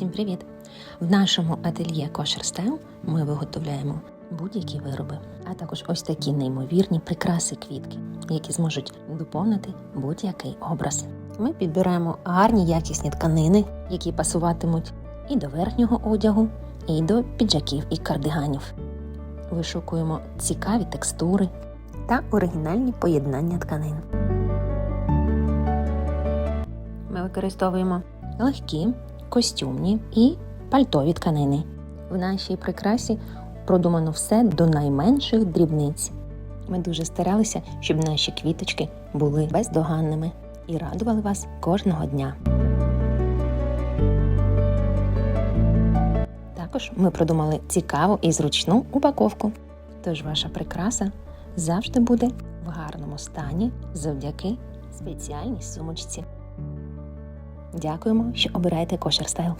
Всім привіт! В нашому ательє Kosher Style ми виготовляємо будь-які вироби, а також ось такі неймовірні прикраси квітки, які зможуть доповнити будь-який образ. Ми підбираємо гарні якісні тканини, які пасуватимуть і до верхнього одягу, і до піджаків і кардиганів. Вишукуємо цікаві текстури та оригінальні поєднання тканин. Ми використовуємо легкі, костюмні і пальтові тканини. В нашій прикрасі продумано все до найменших дрібниць. Ми дуже старалися, щоб наші квіточки були бездоганними і радували вас кожного дня. Також ми продумали цікаву і зручну упаковку. Тож ваша прикраса завжди буде в гарному стані завдяки спеціальній сумочці. Дякуємо, що обираєте кошер стайл.